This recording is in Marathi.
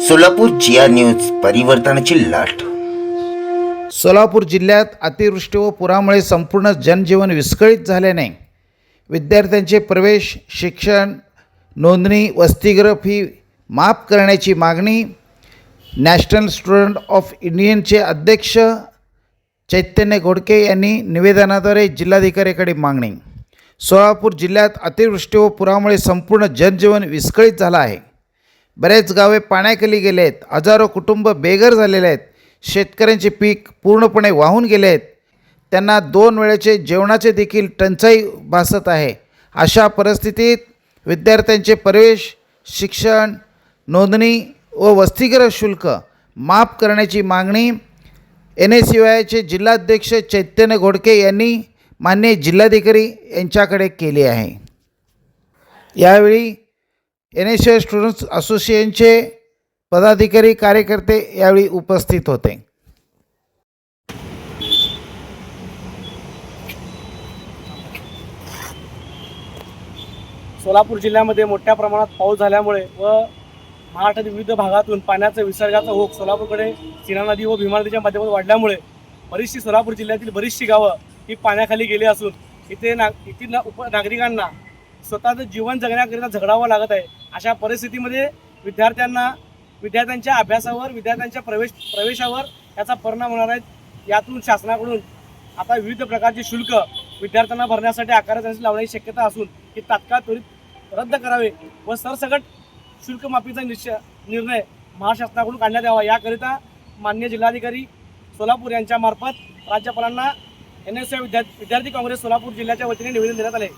सोलापूर जिया न्यूज परिवर्तनाची लाट. सोलापूर जिल्ह्यात अतिवृष्टी व पुरामुळे संपूर्ण जनजीवन विस्कळीत झाल्याने विद्यार्थ्यांचे प्रवेश शिक्षण नोंदणी वसतिगृह फी माफ करण्याची मागणी नॅशनल स्टुडंट ऑफ इंडियनचे अध्यक्ष चैतन्य घोडके यांनी निवेदनाद्वारे जिल्हाधिकाऱ्याकडे मागणी. सोलापूर जिल्ह्यात अतिवृष्टी व पुरामुळे संपूर्ण जनजीवन विस्कळीत झालं आहे. बरेच गावे पाण्याखाली गेले आहेत हजारो कुटुंब बेघर झालेले आहेत. शेतकऱ्यांचे पीक पूर्णपणे वाहून गेले आहेत. त्यांना दोन वेळेचे जेवणाचे देखील टंचाई भासत आहे. अशा परिस्थितीत विद्यार्थ्यांचे प्रवेश शिक्षण नोंदणी व वसतिगृह शुल्क माफ करण्याची मागणी एन एस यू आयचे जिल्हाध्यक्ष चैतन्य घोडके यांनी मान्य जिल्हाधिकारी यांच्याकडे केली आहे. यावेळी एन एस एस स्टुडंट्स असोसिएशनचे पदाधिकारी कार्यकर्ते यावेळी उपस्थित होते. सोलापूर जिल्ह्यामध्ये मोठ्या प्रमाणात पाऊस झाल्यामुळे व महाराष्ट्रातील विविध भागातून पाण्याचा विसर्गाचा ओघ सोलापूरकडे सीना नदी व भीमा नदीच्या माध्यमातून वाढल्यामुळे बरीचशी सोलापूर जिल्ह्यातील बरीचशी गावं ही पाण्याखाली गेली असून इथे ना इथे ना उप नागरिकांना स्वतःचं जीवन जगण्याकरिता झगडावं लागत आहे. अशा परिस्थितीमध्ये विद्यार्थ्यांना विद्यार्थ्यांच्या अभ्यासावर विद्यार्थ्यांच्या प्रवेश प्रवेशावर याचा परिणाम होणार आहे. यातून शासनाकडून आता विविध प्रकारचे शुल्क विद्यार्थ्यांना भरण्यासाठी आकारण्याची लावण्याची शक्यता असून हे तात्काळ त्वरित रद्द करावे व सरसकट शुल्कमाफीचा निश्चय निर्णय महाशासनाकडून काढण्यात यावा. याकरिता मान्य जिल्हाधिकारी सोलापूर यांच्यामार्फत राज्यपालांना एन एस विद्या विद्यार्थी काँग्रेस सोलापूर जिल्ह्याच्या वतीने निवेदन देण्यात आले.